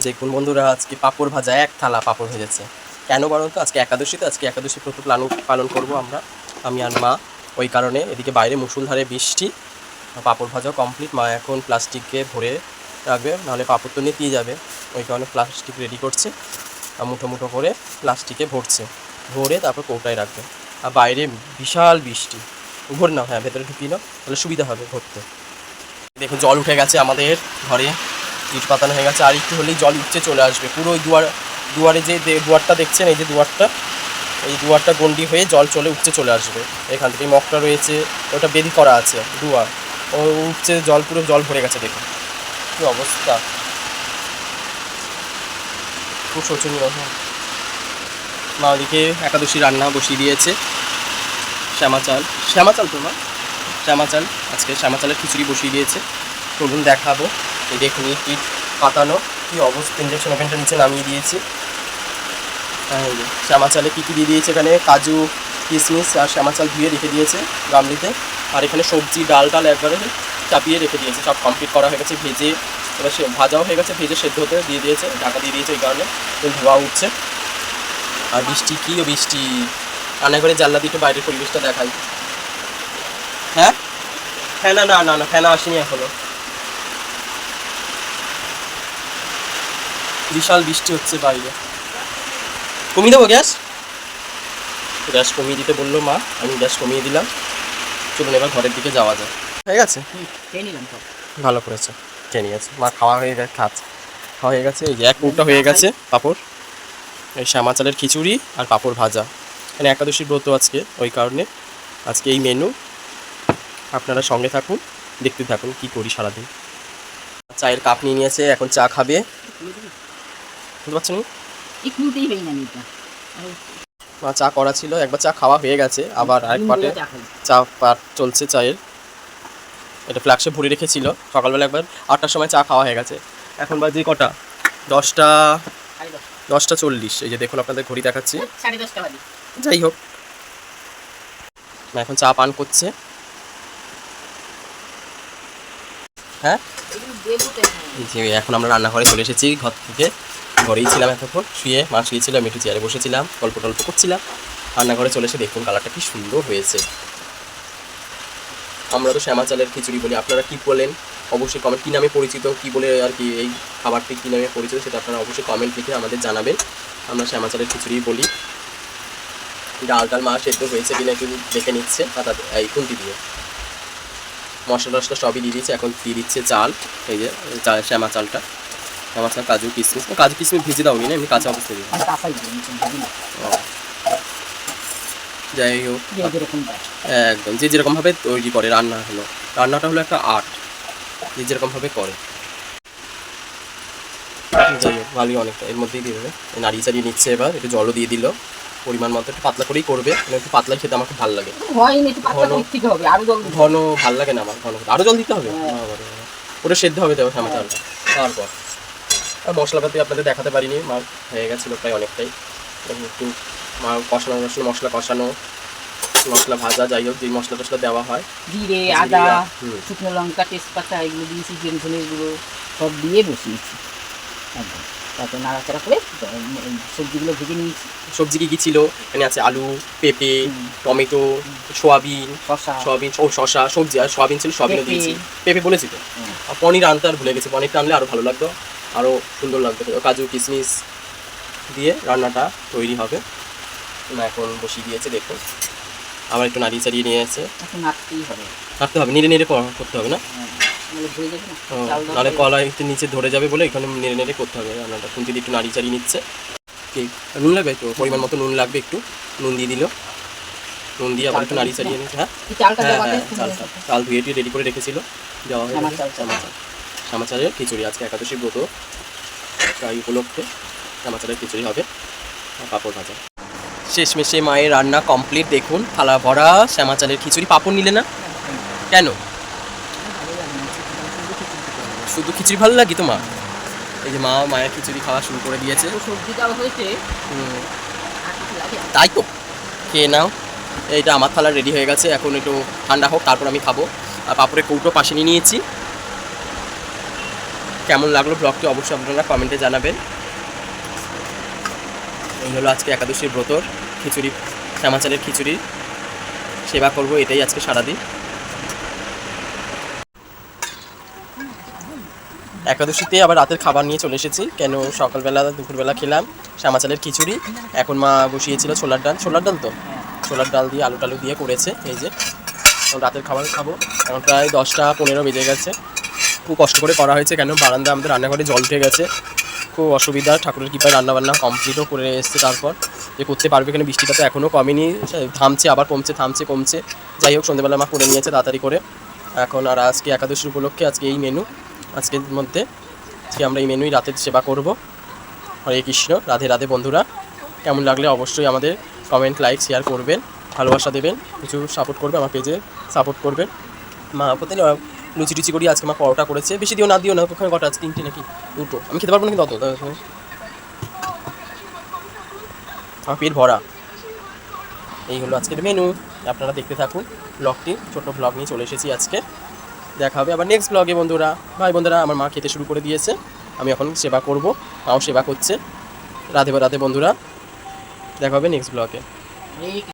দেখুন বন্ধুরা, আজকে পাপড় ভাজা, এক থালা পাঁপড় ভেজেছে। কেন বলুন তো, আজকে একাদশী তো, আজকে একাদশী ব্রত পালন পালন করব আমরা, আমি আর মা। ওই কারণে এদিকে বাইরে মুসুলধারে বৃষ্টি, পাপড় ভাজা কমপ্লিট মা এখন প্লাস্টিকে ভরে রাখবে, নাহলে পাপড় তো নিতেই যাবে। ওই কারণে প্লাস্টিক রেডি করছে আর মুঠো মুঠো করে প্লাস্টিকে ভরছে। ভরে তারপর কৌটায় রাখবে। আর বাইরে বিশাল বৃষ্টি। ভোর না হ্যাঁ ভেতরে ঢুকিয়ে নাও, তাহলে সুবিধা হবে ভরতে। দেখুন, জল উঠে গেছে আমাদের ঘরে। ইট পাতানো হয়ে গেছে। আর একটু হলেই জল উঠছে, চলে আসবে। পুরো ওই দুয়ার, দুয়ারে যে দুয়ারটা দেখছেন, এই যে দুয়ারটা, এই দুয়ারটা গন্ডি হয়ে জল চলে উঠছে, চলে আসবে। এখান থেকে মগটা রয়েছে, ওটা বেদি করা আছে, দুয়ার। ও উঠছে, জল পুরো জল ভরে গেছে, দেখুন। কী অবস্থা। খুব শোচনীয়। মা ওদিকে একাদশী রান্না বসিয়ে দিয়েছে। শ্যামা চাল শ্যামা চাল তো মা? শ্যামা চাল আজকে শ্যামা চালের খিচুড়ি বসিয়ে দিয়েছে। চলুন দেখাবো। এই দেখুন ইট ইট পাতানো, কী অবস্থা ইঞ্জেকশন ওভেনটা নিচে নামিয়ে দিয়েছি। হ্যাঁ শ্যামা চালে কী কী দিয়ে দিয়েছে এখানে? কাজু, কিশমিশ আর শ্যামা চাল ধুয়ে রেখে দিয়েছে গামলিতে। আর এখানে সবজি, ডাল ডাল একবারে চাপিয়ে রেখে দিয়েছে। সব কমপ্লিট করা হয়ে গেছে, ভেজে, এবার সে ভাজাও হয়ে গেছে, ভেজে সেদ্ধ হতে দিয়ে দিয়েছে, ঢাকা দিয়ে দিয়েছে এই কারণে। ধোয়া উঠছে। আর বৃষ্টি, কী ও বৃষ্টি? রান্নাঘরে জানলা দিয়ে বাইরের পরিবেশটা দেখাই। হ্যাঁ? ফ্যানা না না না না ফ্যানা আসেনি এখনও। বিশাল বৃষ্টি হচ্ছে বাইরে। কমিয়ে দেবো গ্যাস? গ্যাস কমিয়ে দিতে বলল মা আমি গ্যাস কমিয়ে দিলাম। চলুন এবার ঘরের দিকে যাওয়া যায় হয়ে খেয়ে নিলাম তো ভালো করেছে। খেয়ে নিয়েছে। মা খাওয়া হয়ে গেছে খাচ্ছে। খাওয়া হয়ে গেছে এই যে এক মুখটা হয়ে গেছে পাঁপড়। এই শ্যামা চালের খিচুড়ি আর পাঁপড় ভাজা। এখানে একাদশী ব্রত আজকে ওই কারণে। আজকে এই মেনু আপনারা সঙ্গে থাকুন দেখতে থাকুন কি করি সারাদিন। চায়ের কাপ নিয়ে নিয়েছে এখন চা খাবে। বুঝতে পারছেন এই খুলতেই পারি না এটা। মা চা করা ছিল একবার চা খাওয়া হয়ে গেছে আবার আরেক পাটে চা পাট চলছে চায়ের। এটা ফ্ল্যাক্সে ভরে রেখেছিল সকালবেলা একবার আটটার সময় চা খাওয়া হয়ে গেছে। এখন বাজে কটা? দশটা দশটা। চল্লিশ। এই যে দেখুন আপনাদের ঘড়ি দেখাচ্ছি। বাজে। যাই হোক। এখন চা পান করছে। হ্যাঁ? এখন আমরা রান্নাঘরে চলে এসেছি ঘর থেকে। ঘরেই ছিলাম এতক্ষণ। শুয়ে মা শুয়েছিল, আমি একটু চেয়ারে বসেছিলাম, গল্প টল্প করছিলাম। রান্নাঘরে চলে এসে দেখুন কালারটা কি সুন্দর হয়েছে। আমরা তো শ্যামা চালের খিচুড়ি বলি, আপনারা কি বলেন? অবশ্যই কমেন্ট কী নামে পরিচিত, কি বলে আর কি এই খাবারটি কী নামে পরিচিত সেটা আপনারা অবশ্যই কমেন্ট লিখে আমাদের জানাবেন। আমরা শ্যামা চালের খিচুড়ি বলি। ডাল ডাল মা সেদ্ধ হয়েছে কিনা একটু দেখে নিচ্ছে, পাতা এই খুন্তি দিয়ে। মশলা টশলা সবই দিয়ে দিচ্ছে এখন দিয়ে দিচ্ছে চাল, এই যে চাল শ্যামা চালটা। শ্যামা চাল কাজু কিশমিশ ও, কাজু কিশমিশ ভেজে দাও নি এমনি কাঁচা অবস্থায় দিই। যাই হোক। একদম যে যেরকমভাবে তৈরি করে রান্না হলো। রান্নাটা হলো একটা আর্ট যে যেরকমভাবে করে। যাই হোক ভালোই অনেকটা। এর মধ্যেই দিয়ে দেবে। নাড়িয়ে চাড়িয়ে নিচ্ছে এবার একটু জলও দিয়ে দিল। পরিমাণ মতো একটু পাতলা করেই করবে মানে একটু পাতলা খেতে আমার খুব ভালো লাগে। ঘন। আরও ভালো লাগে না আমার ঘন আরও জল দিতে হবে? হ্যাঁ। ওটা সেদ্ধ হবে তারপর আর মশলাপাতি আপনাদের দেখাতে পারিনি মা হয়ে গেছিল প্রায় অনেকটাই। একটু মা কষানো মশলা মশলা কষানো মশলা ভাজা যাই হোক যে মশলা টশলা দেওয়া হয়। জিরে আদা শুকনো লঙ্কা তেজপাতা এগুলো দিয়েছি জেনফুল এগুলো সব দিয়ে বসিয়েছি। একদম। তারপর নাড়াচাড়া করে সবজিগুলো ভেজে নিয়েছি। সবজি কি কি ছিল? এখানে আছে আলু পেঁপে টমেটো সোয়াবিন সয়াবিন ও শশা সবজি আর সোয়াবিন ছিল সোয়াবিনও দিয়েছি। পেঁপে বলেছি তো? আর পনির আনতে আর ভুলে গেছি পনিরটা আনলে আরও ভালো লাগতো। আরও সুন্দর লাগবে। কাজু কিশমিশ দিয়ে রান্নাটা তৈরি হবে। মা এখন বসিয়ে দিয়েছে দেখুন। আবার একটু নাড়িয়ে চাড়িয়ে নিয়ে এখন নাড়তেই হবে। নেড়ে নেড়ে করতে হবে না? হ্যাঁ, নাহলে না। কলা একটু নিচে ধরে যাবে বলে এখানে নেড়ে নেড়ে করতে হবে রান্নাটা। দিয়ে একটু নাড়িয়ে চাড়িয়ে নিচ্ছে। কি নুন লাগবে তো পরিমাণ মতো নুন লাগবে একটু। নুন দিয়ে দিল। নুন দিয়ে আবার একটু নাড়িয়ে চাড়িয়ে নিচ্ছে হ্যাঁ? হ্যাঁ হ্যাঁ চাল চাল চাল ধুয়ে টুয়ে রেডি করে রেখেছিল। দেওয়া হয়ে গেছে। চাল, শ্যামা চাল শ্যামা চালের খিচুড়ি আজকে একাদশী ব্রত। তাই উপলক্ষে শ্যামা চালের খিচুড়ি হবে পাঁপড় ভাজা। শেষমেশে মায়ের রান্না কমপ্লিট দেখুন থালা ভরা শ্যামা চালের খিচুড়ি। পাঁপড় নিলে না? কেন? শুধু খিচুড়ি ভালো লাগে তো মা? এই যে মা মায়ের খিচুড়ি খাওয়া শুরু করে দিয়েছে। তাই তো। খেয়ে নাও। এইটা আমার থালা রেডি হয়ে গেছে। এখন একটু ঠান্ডা হোক তারপর আমি খাব। আর পাপড়ের কৌটো পাশে নিয়ে নিয়েছি। কেমন লাগল ব্লগটি অবশ্যই আপনারা কমেন্টে জানাবেন। এই হলো আজকে একাদশীর ব্রতর খিচুড়ি শ্যামা চালের খিচুড়ি। সেবা করব, এটাই আজকে সারাদিন। একাদশীতে আবার রাতের খাবার নিয়ে চলে এসেছি, কেন সকালবেলা, দুপুরবেলা খেলাম শ্যামা চালের খিচুড়ি। এখন মা বসিয়েছিল ছোলার ডাল ছোলার ডাল তো? ছোলার ডাল দিয়ে, আলু টালু দিয়ে করেছে, এই যে। রাতের খাবার খাব, এখন প্রায় দশটা পনেরো বেজে গেছে। খুব কষ্ট করে করা হয়েছে কেন? বারান্দা আমাদের রান্নাঘরে জল উঠে গেছে। খুব অসুবিধা, ঠাকুরের কৃপায় রান্নাবান্না কমপ্লিটও করে এসছে তারপর। যে করতে পারবে এখানে বৃষ্টিটা তো এখনও কমেনি। থামছে, আবার কমছে, থামছে, কমছে। যাই হোক, সন্ধ্যেবেলা মা করে নিয়েছে তাড়াতাড়ি করে। এখন আর আজকে একাদশীর উপলক্ষে আজকে এই মেনু আজকের মধ্যে আজকে আমরা এই মেনুই রাতের সেবা করব। হরে কৃষ্ণ, রাধে রাধে বন্ধুরা। কেমন লাগলে অবশ্যই আমাদের কমেন্ট লাইক শেয়ার করবেন। ভালোবাসা দেবেন। কিছু সাপোর্ট করবে, আমার পেজে সাপোর্ট করবেন। মা প্রতি লুচি টুচি করি, আজকে মা পরোটা করেছে। বেশি দিও না দিও না, ওখানে কটা আছে, তিনটে নাকি? দুটো। আমি খেতে পারব না কিন্তু অত আমার পেট ভরা। এই হলো আজকের মেনু আপনারা দেখতে থাকুন ব্লগটি ছোট ব্লগ নিয়ে চলে এসেছি আজকে। দেখা হবে আবার নেক্সট ব্লগে বন্ধুরা। ভাই বন্ধুরা আমার মা খেতে শুরু করে দিয়েছে। আমি এখন সেবা করব। মাও সেবা করছে। রাধে রাধে, বন্ধুরা। দেখা হবে নেক্সট ব্লগে